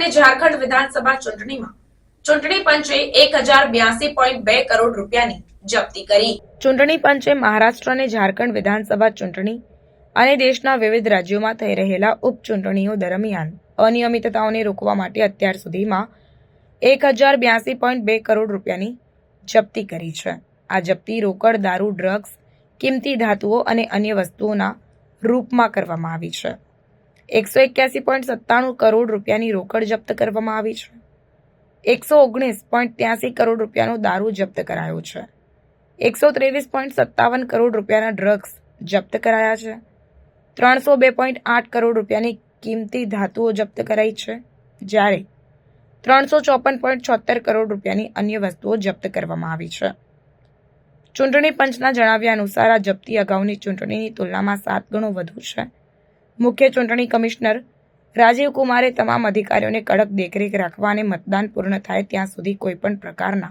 અને ઝારખંડ વિધાનસભા ચૂંટણીમાં ચૂંટણી પંચે એક હજાર બ્યાસી પોઈન્ટ બે કરોડ રૂપિયાની જપ્તી કરી. ચૂંટણી પંચે મહારાષ્ટ્ર અને ઝારખંડ વિધાનસભા ચૂંટણી અને દેશના વિવિધ રાજ્યોમાં થઈ રહેલા ઉપચૂંટણીઓ દરમિયાન અનિયમિતતાઓને રોકવા માટે અત્યાર સુધીમાં એક હજાર બ્યાસી પોઈન્ટ બે કરોડ રૂપિયાની જપ્તી કરી છે. આ જપ્તી રોકડ, દારૂ, ડ્રગ્સ, કિંમતી ધાતુઓ અને અન્ય વસ્તુઓના રૂપમાં કરવામાં આવી છે. એકસો એક્યાસી પોઈન્ટ સત્તાણું કરોડ રૂપિયાની રોકડ જપ્ત કરવામાં આવી છે. એકસો ઓગણીસ પોઈન્ટ ત્યાસી કરોડ રૂપિયાનો દારૂ જપ્ત કરાયો છે. એકસો ત્રેવીસ પોઈન્ટ સત્તાવન કરોડ રૂપિયાના ડ્રગ્સ જપ્ત કરાયા છે. ત્રણસો બે પોઈન્ટ આઠ કરોડ રૂપિયાની કિંમતી ધાતુઓ જપ્ત કરાઈ છે. જ્યારે ત્રણસો ચોપન પોઈન્ટ છોતેર કરોડ રૂપિયાની અન્ય વસ્તુઓ જપ્ત કરવામાં આવી છે. ચૂંટણી પંચના જણાવ્યા અનુસાર આ જપ્તી અગાઉની ચૂંટણીની તુલનામાં સાત ગણો વધુ છે. મુખ્ય ચૂંટણી કમિશનર રાજીવ કુમારે તમામ અધિકારીઓને કડક દેખરેખ રાખવા અને મતદાન પૂર્ણ થાય ત્યાં સુધી કોઈપણ પ્રકારના